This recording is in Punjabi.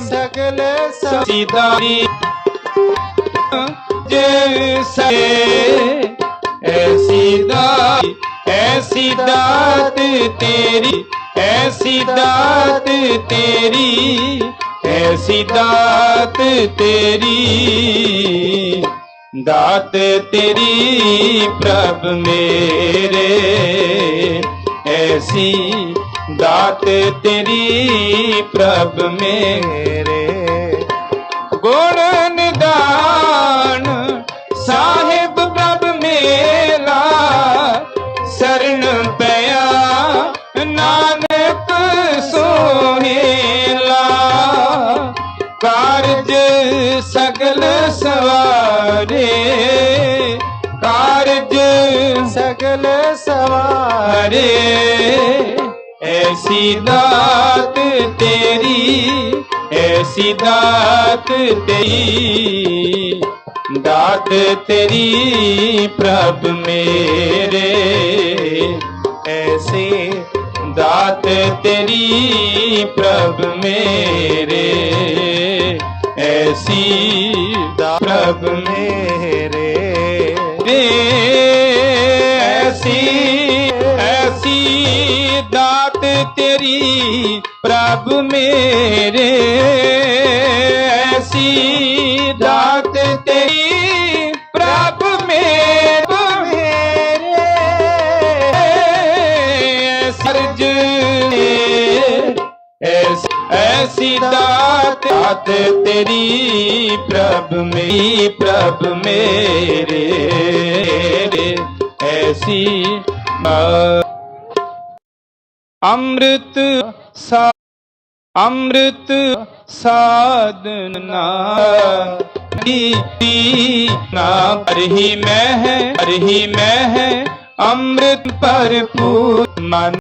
ਸਗਲ ਸੀਦਾਰੀ ਜੇ ਸੇ ਐਸੀ ਦਾਤ ਐਸੀ ਦਾਤ ਤੇਰੀ, ਐਸੀ ਦਾਤ ਤੇਰੀ, ਐਸੀ ਦਾਤ ਤੇਰੀ। ਦਾਤ ਤੇਰੀ ਪ੍ਰਭ ਮੇਰੇ, ਐਸੀ ਦਾਤ ਤੇਰੀ ਪ੍ਰਭ ਮੇਰੇ। ਗੁਣ ਨਿਦਾਨ ਸਾਹਿਬ ਪ੍ਰਭ ਮੇਲਾ ਸਰਨ ਪਿਆ, ਨਾਨਕ ਸੋਹੇਲਾ। ਕਾਰਜ ਸਗਲ ਸਵਾਰੇ। ਕਾਰਜ ਸਗਲ ਸਵਾਰ। ਐਸੀ ਦਾਤ ਤੇਰੀ ਐਸੀ ਦਾਤ ਤੇਰੀ ਦਾਤ ਤੇਰੀ ਪ੍ਰਭ ਮੇਰੇ ਐਸੀ ਦਾਤ ਤੇਰੀ ਪ੍ਰਭ ਮੇਰੇ ਐਸੀ ਦਾਤ ਪ੍ਰਭ ਮੇਰੇ ਐਸੀ ਐਸੀ ਦਾ ਤੇਰੀ ਪ੍ਰਭ ਮੇਰੇ। ਐਸੀ ਦਾਤ ਤੇਰੀ ਪ੍ਰਭ ਮੇਰੇ। ਸਰਜ ਐਸੀ ਦਾਤ ਦਾਤ ਤੇਰੀ ਪ੍ਰਭ ਮੇਰੀ, ਪ੍ਰਭ ਮੇਰੇ। ਐਸੀ ਦਾਤ ਅੰਮ੍ਰਿਤ ਸਾ ਅੰਮ੍ਰਿਤ ਸਾਧਨਾ ਦੀ ਨਾ ਪਰਹੀ ਮੈਂ ਹੈ ਪਰਹੀ ਮੈਂ ਹੈ ਅੰਮ੍ਰਿਤ ਭਰਪੂਰ ਮਨ